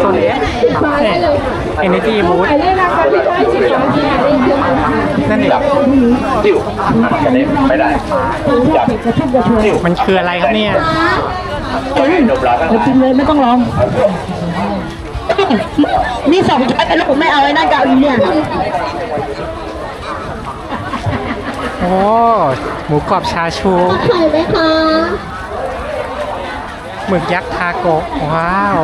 โซนนี้เนี่ย Energy Boost หมายเนจีบูทนั่นเองติ้วอันนี้ไม่ได้จับติ้วมันคืออะไรครับเนี่ยปล่อยให้นมร้อนทั้งหลากินเลยไม่ต้องลองนี่สองชั้นแต่ลูกไม่เอาไอ้นั่นกับอันเนี่ยโอ้หมูกรอบชาชูไข่ไหมคะ หมึกยักษ์ทาโกะว้าว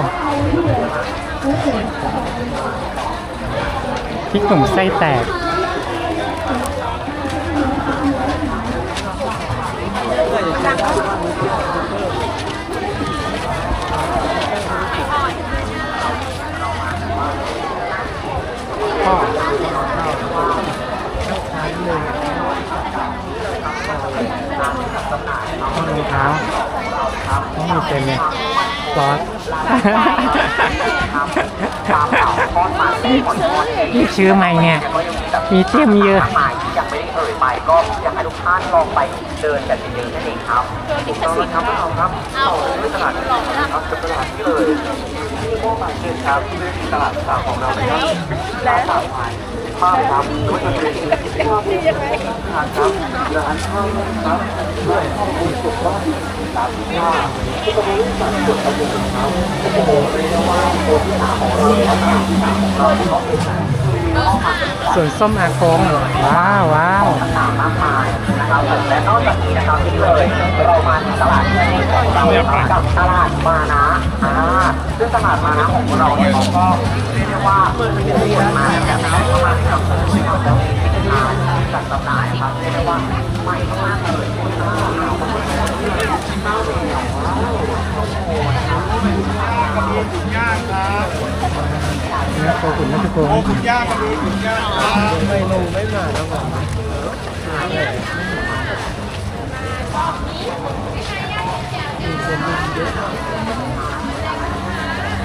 พริกหนุ่มไส้แตกพ่ เต็มเลยซอสรีบซื้อใหม่เนี่ย มีเต็มเยอะหมายที่ยังไม่ได้เอ่ยไปก็อยากให้ทุกท่านลองไปเดินกันเยอะๆนั่นเองครับถูกต้องแล้วครับครับเอาด้วยตลาดครับกับตลาดที่เลยที่โมบายเช่นครับที่เป็นตลาดต่างของเรานะครับและต่างไปภาพครับก็จะเป็นภาพที่ยังไงครับร้านข้าวครับด้วยข้อมูลสุดว่าตามที่ว่า ที่ตรงนี้สั่งกดกระปุกครับโอ้โหเรียกได้ว่าโค้งเหรอว้ากงว้าวว้าวต่างๆมากมายนะครับและนอกจากนี้นะครับที่เลยเรามาที่ตลาดที่นี่ของเราครับกับตลาดมานะอ่าซึ่งตลาดมานะของเราเนี่ยเขาก็เรียกว่าเป็นคนมาแบบไหนก็มาให้กับเราแล้วมีสินค้าจัดจำหน่ายครับเรียกได้ว่าใหม่มากๆเลย อ่าเอาไปเลยข้าวเหนียวว้าวข้าวโพดนะครับนะโคขุนนะทุกคน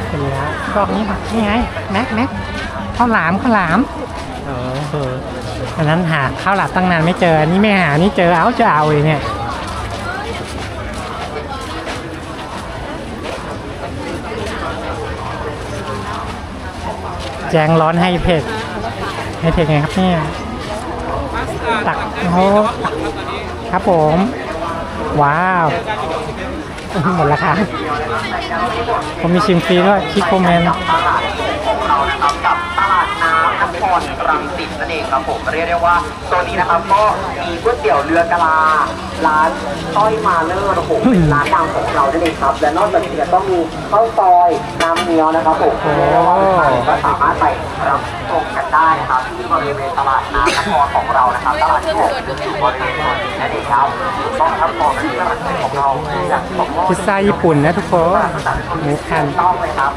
เป็นแล้วกรอบนี้ค่ะนี่ไงแม็กแม็กข้าวหลามข้าวหลามเออเอออันนั้นหาข้าวหลามตั้งนานไม่เจออันี่ไม่หานี่เจอเอาจะเอาเลยเนี่ย แจงร้อนให้เผ็ดให้เผ็ดไงครับเนี่ยตักโอ้ครับผม ว้าวหมดราคาผมมีชิมฟรีด้วยคิโคเมนต รรังสิตนั่นเองครับผมเรียกได้ว่าตัวนี้นะครับก็มีก๋วยเตี๋ยวเรือกะลาร้านต้อยมาเลอร์นะครับผมเป็นร้านดังของเรานั่นเองครับ และนอกจากนี้ก็มีข้าวซอยน้ำเงี้ยวนะครับผมเรียกได้ว่าใครก็สามารถไปรับชมกันได้นะครับที่ บริเวณตลาดน้ำนครของเรานะครับตลาดที่หกอยู่บริเวณนี้นั่นเองครับต้องครับมองที่ตลาดของเราอยากส่งมอบพิซซ่าญี่ปุ่นนะทุกคนหมูแผ่นต้องเลยครับ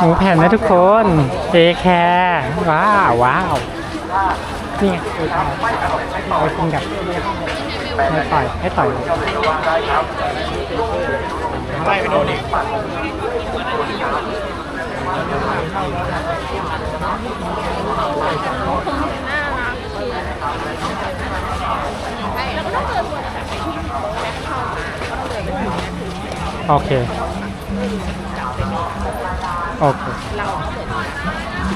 หมูแผ่นนะทุกคนเอแคร์ว้าวว้าวนี่ไงเอแคร์ไปกินกับให้ต่อยให้ต่อยไล่ไปโน่นอีก โอเค โอเค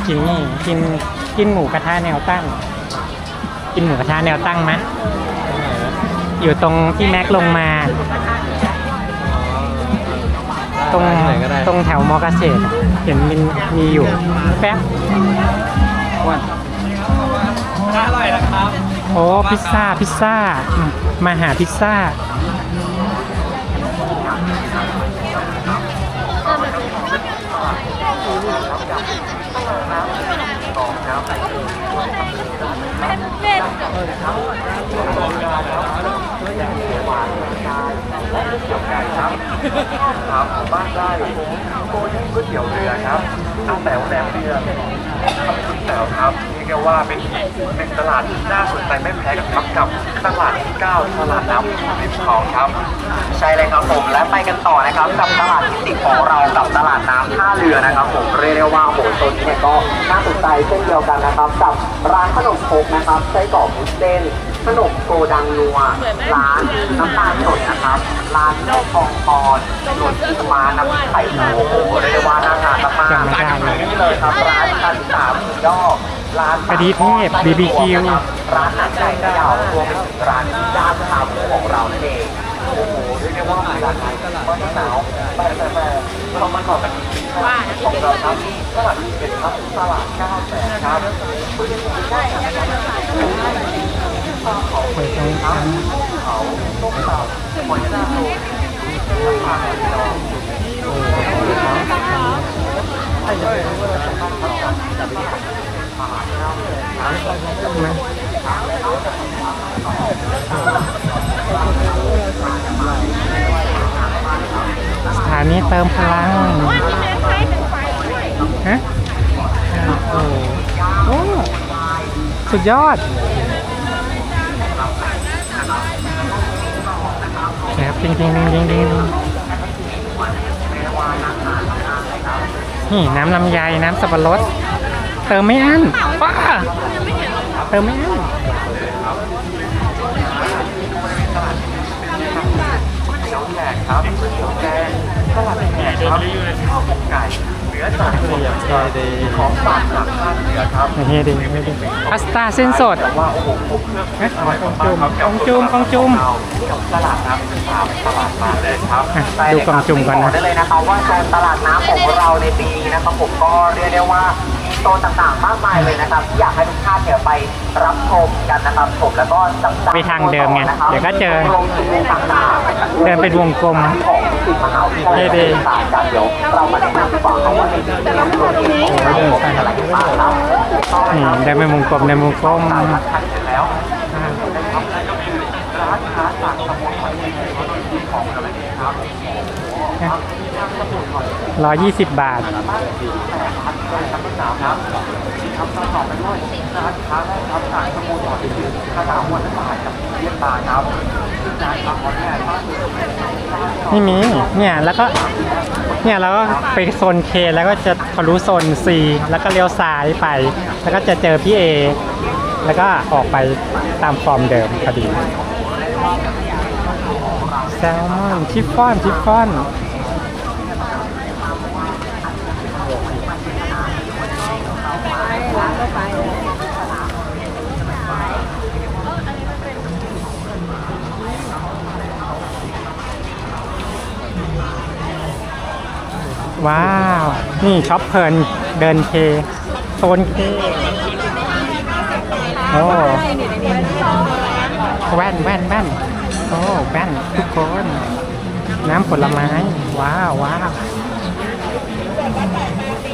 กินนี่กินกินหมูกระทะแนวตั้ง กินหมูกระทะแนวตั้งไหมอยู่ตรงที่แม็กลงมา ตรงตรงแถวมอเกษตรอะเห็นมันมีอยู่ แป๊บอร่อยนะครับ โอ้พิซซ่าพิซซ่าอืมมาหาพิซซ่า ครับบ้านได้โกยิ่งก๋วยเตี๋ยวเรือครับตั้งแต่แรมเรือตั้งแต่ครับเรียกว่าเป็นอีกหนึ่งตลาดที่น่าสนใจไม่แพ้กันครับกับตลาดที่เก้าตลาดน้ำริมคลองครับใช่เลยครับผมและไปกันต่อนะครับกับตลาดที่สิบของเรากับตลาดน้ำท่าเรือนะครับ ผมเรียกได้ว่าโหโซนนี้ก็น่าสนใจเช่นเดียวกันนะครับ กับร้านขนมครกนะครับไส้กรอกวุ้นเส้น ขนมโกดังนัว ร้านน้ำตาลสดนะครับ ร้านแม่ทองปอนหนวดปูม้าน้ำไข่โอ้โหเรียกได้ว่าน่าทานมากๆจำไม่ได้เลยนี่เลยครับร้านคันสามหมูยอร้านกะทิเทพ BBQ ร้านหนังไก่กระเดารวมไปถึงร้านย่างขาหมูของเรานั่นเองโอ้โหเรียกได้ว่ามีร้านไหนก็หนาวไปไปไปเรามาต่อกันที่ว่าของเราครับสลัดเป็นครับสลัดเก้าแสนครับเปิดตรงก ลางเขาต้มเต่าหมสถานีเติมพลังฮะโอ้โอ้สุดยอด จริงจริงจริงจริงจริงนี่น้ำลำไยน้ำสับปะรดเติมไม่อั้นป้าเติมไม่อั้นเตี๋ยวแขกครับเตี๋ยวแกงสลัดแขกครับข้าวหมกไก่เนื้อสัต ว์ของฝากจากภาคเหนือครับเฮ้ยดีเฮ้ยดีพาสต้าเส้นสดแต่ว่าโอ้โหครบเครื่องฮะของจุ่มของจุ่มของจุ่มกับตลาดน้ำสามตลาดมาเลยครับอะดูกล่องจุ่มก่อนนะบได้เลยนะครับว่าโซนตลาดน้ำของเราในปีนี้นะครับผมก็เรียกได้ว่ามี โซนต่างๆ มากมายเลยนะครับที่อยากให้ทุกท่านเนี่ยไปรับชมกันนะครับผมแล้วก็จับจ่ายไปทางเดิมไงเดี๋ยวก็เจอรวมถึงต่างๆเดินเป็นวงกลมของสิบมหาวิทยาลัยเท่ๆต่างๆกันเดี๋ยวเรามาแนะนำดีกว่าครับว่าในปีนี้ตัวนี้ของเราเป็นอะไรบ้างครับนี่ได้เป็นวงกลมได้เป็นวงกลมตามรัฐท่านเสร็จแล้วอ่าร้านค้าต่างตำบลหอยเชลล์ของอะไรครับ ร้อยยี่สิบบาทแปดพันเลยครับคุณสาวครับที่ทำต่อต่อไปด้วยร้านค้าแรกครับต่างตำบลหอยเชลล์สนามวันละบาทกับเยี่ยมบาทครับซึ่งร้านค้าขอนแก่นมากเลยไม่มีเนี่ยแล้วก็เนี่ยเราก็ไปโซนเคแล้วก็จะทะลุโซน C แล้วก็เลี้ยวซ้ายไป แล้วก็จะเจอพี่เอแล้วก็ออกไปตามฟอร์มเดิมพอดีแซลมอนชิฟฟ่อนชิฟฟ่อน ว้าว นี่ช็อปเพลินเดินเค โซนเค โอ้แว่นแว่นแว่นโอ้แว่นทุกคน น้ำผลไม้ ว้าวว้าว